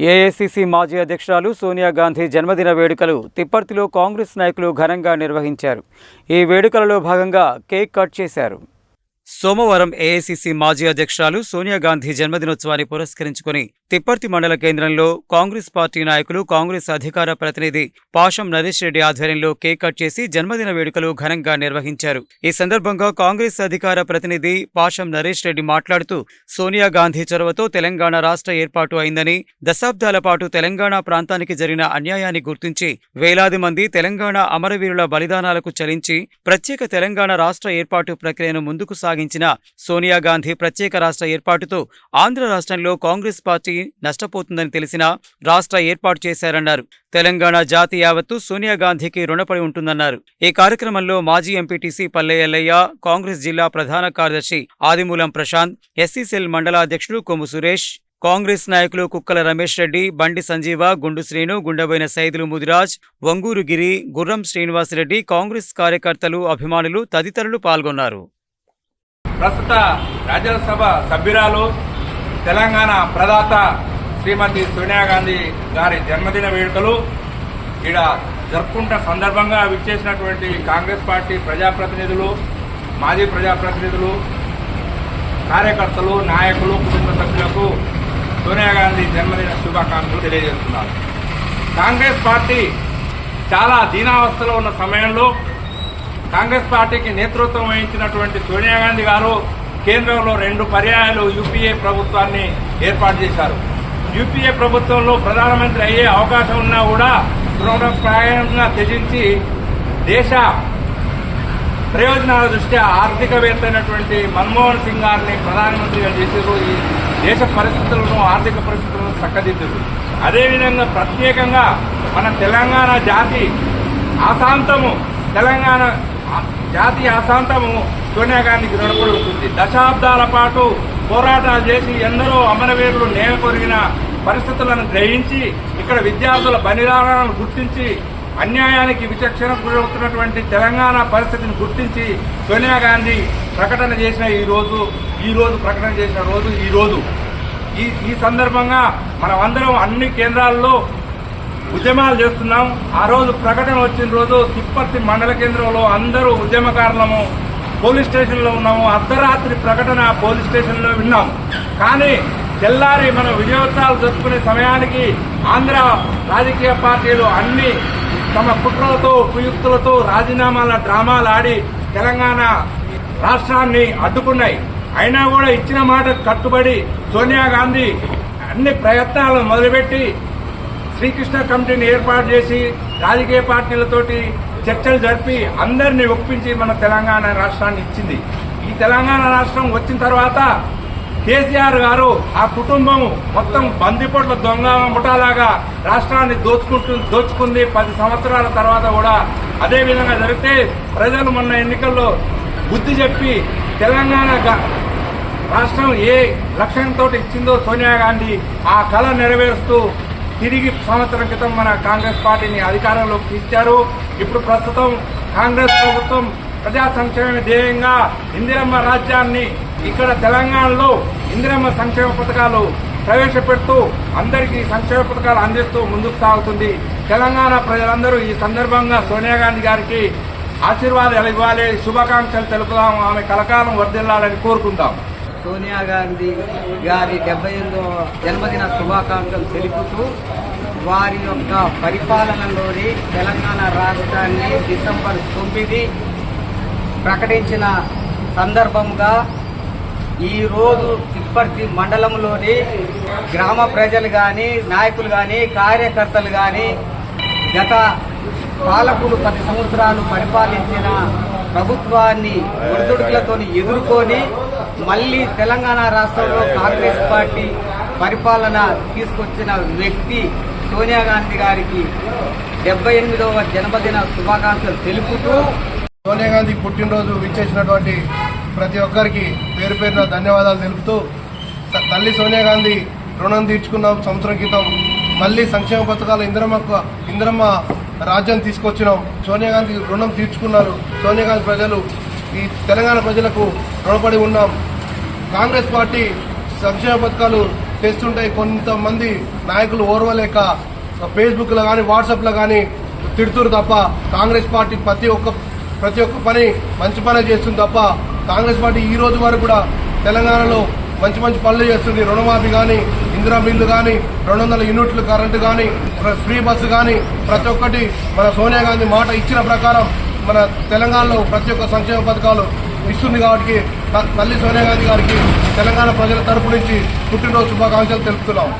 AICC మాజీ అధ్యక్షురాలు సోనియా గాంధీ జన్మదిన వేడుకలు తిప్పర్తిలో కాంగ్రెస్ నాయకులు ఘనంగా నిర్వహించారు. ఈ వేడుకలలో భాగంగా కేక్ కట్ చేశారు. సోమవారం ఏఐసిసి మాజీ అధ్యక్షురాలు సోనియా గాంధీ జన్మదినోత్సవాన్ని పురస్కరించుకుని తిప్పర్తి మండల కేంద్రంలో కాంగ్రెస్ పార్టీ నాయకులు కాంగ్రెస్ అధికార ప్రతినిధి పాషం నరేష్ రెడ్డి ఆధ్వర్యంలో కేక్ కట్ చేసి జన్మదిన వేడుకలు ఘనంగా నిర్వహించారు. ఈ సందర్భంగా కాంగ్రెస్ అధికార ప్రతినిధి పాషం నరేష్ రెడ్డి మాట్లాడుతూ సోనియా గాంధీ చొరవతో తెలంగాణ రాష్ట్ర ఏర్పాటు అయిందని దశాబ్దాల పాటు తెలంగాణ ప్రాంతానికి జరిగిన అన్యాయాన్ని గుర్తించి వేలాది మంది తెలంగాణ అమరవీరుల బలిదానాలకు చలించి ప్రత్యేక తెలంగాణ రాష్ట్ర ఏర్పాటు ప్రక్రియను ముందుకు సాగించిన సోనియా గాంధీ ప్రత్యేక రాష్ట్ర ఏర్పాటుతో ఆంధ్ర రాష్ట్రంలో కాంగ్రెస్ పార్టీ నష్టపోతుందని తెలిసినా రాష్ట్ర ఏర్పాటు చేశారన్నారు. తెలంగాణ జాతి యావత్తు సోనియా గాంధీకి రుణపడి ఉంటుందన్నారు. ఈ కార్యక్రమంలో మాజీ ఎంపీటీసీ పల్లె ఎల్లయ్య కాంగ్రెస్ జిల్లా ప్రధాన కార్యదర్శి ఆదిమూలం ప్రశాంత్ ఎస్సీసీఎల్ మండలాధ్యక్షుడు కొమ్ము సురేష్ కాంగ్రెస్ నాయకులు కుక్కల రమేష్ రెడ్డి బండి సంజీవ గుండు శ్రీను గుండెబోయిన సైదులు ముదిరాజ్ వంగూరు గిరి గుర్రం శ్రీనివాసరెడ్డి కాంగ్రెస్ కార్యకర్తలు అభిమానులు తదితరులు పాల్గొన్నారు. ప్రస్తుత రాజ్యసభ సభ్యురాలు తెలంగాణ ప్రదాత శ్రీమతి సోనియా గాంధీ గారి జన్మదిన వేడుకలు. ఇక్కడ జరుపుకుంటున్న సందర్భంగా విచ్చేసినటువంటి కాంగ్రెస్ పార్టీ ప్రజాప్రతినిధులు మాజీ ప్రజాప్రతినిధులు కార్యకర్తలు నాయకులు కుటుంబ సభ్యులకు సోనియా గాంధీ జన్మదిన శుభాకాంక్షలు తెలియజేస్తున్నారు. కాంగ్రెస్ పార్టీ చాలా దీనావస్థలో ఉన్న సమయంలో కాంగ్రెస్ పార్టీకి నేతృత్వం వహించినటువంటి సోనియా గాంధీ గారు కేంద్రంలో రెండు పర్యాయాలు యూపీఏ ప్రభుత్వాన్ని ఏర్పాటు చేశారు. యూపీఏ ప్రభుత్వంలో ప్రధానమంత్రి అయ్యే అవకాశం ఉన్నా కూడా దృఢప్రాయంగా త్యజించి దేశ ప్రయోజనాల దృష్ట్యా ఆర్థికవేత్త అయినటువంటి మన్మోహన్ సింగ్ గారిని ప్రధానమంత్రిగా చేసారు ఈ దేశ పరిస్థితులను ఆర్థిక పరిస్థితులను చక్కదిద్దారు అదేవిధంగా ప్రత్యేకంగా మన తెలంగాణ జాతి అశాంతము. తెలంగాణ జాతీయ అశాంతము సోనియా గాంధీకి రుణపడి ఉంటుంది దశాబ్దాల పాటు పోరాటాలు చేసి ఎందరో అమరవీరులు నేల కొరిగిన పరిస్థితులను గ్రహించి ఇక్కడ విద్యార్థుల బలిదానాలను గుర్తించి అన్యాయానికి విచక్షణ గురవుతున్నటువంటి తెలంగాణ పరిస్థితిని గుర్తించి సోనియా గాంధీ ప్రకటన చేసిన ఈ రోజు ఈ రోజు ప్రకటన చేసిన రోజు ఈ రోజు. ఈ ఈ సందర్భంగా మనం అందరం అన్ని కేంద్రాల్లో ఉద్యమాలు చేస్తున్నాం. ఆ రోజు ప్రకటన వచ్చిన రోజు తిప్పర్తి మండల కేంద్రంలో అందరూ ఉద్యమకారులము పోలీస్ స్టేషన్లో ఉన్నాము. అర్ధరాత్రి ప్రకటన పోలీస్ స్టేషన్లో విన్నాం. కానీ తెల్లారి మనం విజయోత్సవాలు జరుపుకునే సమయానికి ఆంధ్ర రాజకీయ పార్టీలు అన్ని తమ కుట్రలతో కుయుక్తులతో రాజీనామాల డ్రామాలు ఆడి తెలంగాణ రాష్ట్రాన్ని అడ్డుకున్నాయి. అయినా కూడా ఇచ్చిన మాట కట్టుబడి సోనియా గాంధీ అన్ని ప్రయత్నాలను మొదలుపెట్టి శ్రీకృష్ణ కమిటీని ఏర్పాటు చేసి రాజకీయ పార్టీలతోటి చర్చలు జరిపి అందరినీ ఒప్పించి మన తెలంగాణ రాష్ట్రాన్ని ఇచ్చింది. ఈ తెలంగాణ రాష్ట్రం వచ్చిన తర్వాత కేసీఆర్ గారు ఆ కుటుంబం మొత్తం బందిపోట్ల దొంగ ముఠాలాగా రాష్ట్రాన్ని దోచుకుంటు దోచుకుంది. పది సంవత్సరాల తర్వాత కూడా అదే విధంగా జరిగితే ప్రజలు మొన్న ఎన్నికల్లో బుద్ధి చెప్పి తెలంగాణ రాష్ట్రం ఏ లక్ష్యంతో ఇచ్చిందో సోనియా గాంధీ ఆ కళ నెరవేరుస్తూ తిరిగి సంవత్సరం క్రితం మన కాంగ్రెస్ పార్టీని అధికారంలోకి ఇచ్చారు ఇప్పుడు ప్రస్తుతం కాంగ్రెస్ ప్రభుత్వం ప్రజా సంక్షేమ ధ్యేయంగా ఇందిరమ్మ రాజ్యాన్ని ఇక్కడ తెలంగాణలో ఇందిరమ్మ సంక్షేమ పథకాలు ప్రవేశపెడుతూ అందరికీ సంక్షేమ పథకాలు అందిస్తూ ముందుకు సాగుతుంది. తెలంగాణ ప్రజలందరూ ఈ సందర్భంగా సోనియా గాంధీ గారికి ఆశీర్వాదాలు ఇవ్వాలి. శుభాకాంక్షలు తెలుపుదాం. ఆమె కలకాలం వర్ధిల్లాలని కోరుకుందాం. సోనియా గాంధీ గారి డెబ్బై ఎనిమిదవ జన్మదిన శుభాకాంక్షలు తెలుపుతూ వారి యొక్క పరిపాలనలోని తెలంగాణ రాష్ట్రాన్ని డిసెంబర్ తొమ్మిది ప్రకటించిన సందర్భంగా ఈరోజు తిప్పర్తి మండలంలోని గ్రామ ప్రజలు కానీ నాయకులు కానీ కార్యకర్తలు కానీ గత పాలకులు పది సంవత్సరాలు పరిపాలించిన ప్రభుత్వాన్ని ఒడిదుడుకులతో ఎదుర్కొని మళ్ళీ తెలంగాణ రాష్ట్రంలో కాంగ్రెస్ పార్టీ పరిపాలన తీసుకొచ్చిన వ్యక్తి సోనియా గాంధీ గారికి డెబ్బై ఎనిమిదవ జన్మదిన శుభాకాంక్షలు తెలుపుతూ సోనియా గాంధీ పుట్టినరోజు విచ్చేసినటువంటి ప్రతి ఒక్కరికి పేరు పేరున ధన్యవాదాలు తెలుపుతూ తల్లి సోనియా గాంధీ రుణం తీర్చుకున్నాం సంవత్సరం క్రితం. మళ్ళీ సంక్షేమ పథకాలు ఇందిరమ్మ ఇంద్రమ్మ రాజ్యం తీసుకొచ్చినాం. సోనియా గాంధీ రుణం తీర్చుకున్నారు. సోనియా గాంధీ ప్రజలు ఈ తెలంగాణ ప్రజలకు రుణపడి ఉన్నాం. కాంగ్రెస్ పార్టీ సంక్షేమ పథకాలు తెస్తుంటే కొంతమంది నాయకులు ఓర్వలేక ఫేస్బుక్లో కానీ వాట్సాప్లో కానీ తిడుతురు తప్ప కాంగ్రెస్ పార్టీ ప్రతి ఒక్క ప్రతి ఒక్క పని మంచి పని చేస్తుంది తప్ప కాంగ్రెస్ పార్టీ ఈ రోజు వరకు కూడా తెలంగాణలో మంచి మంచి పనులు చేస్తుంది. రుణమాఫీ కానీ ఇందిరా బిల్లు కానీ రెండు వందల యూనిట్లు కరెంటు కానీ ఫ్రీ బస్సు కానీ ప్రతి ఒక్కటి మన సోనియా గాంధీ మాట ఇచ్చిన ప్రకారం మన తెలంగాణలో ప్రతి ఒక్క సంక్షేమ పథకాలు ఇస్తుంది కాబట్టి త- తల్లి సోనియా గాంధీ గారికి తెలంగాణ ప్రజల తరపు నుంచి పుట్టినరోజు శుభాకాంక్షలు తెలుపుతున్నాం.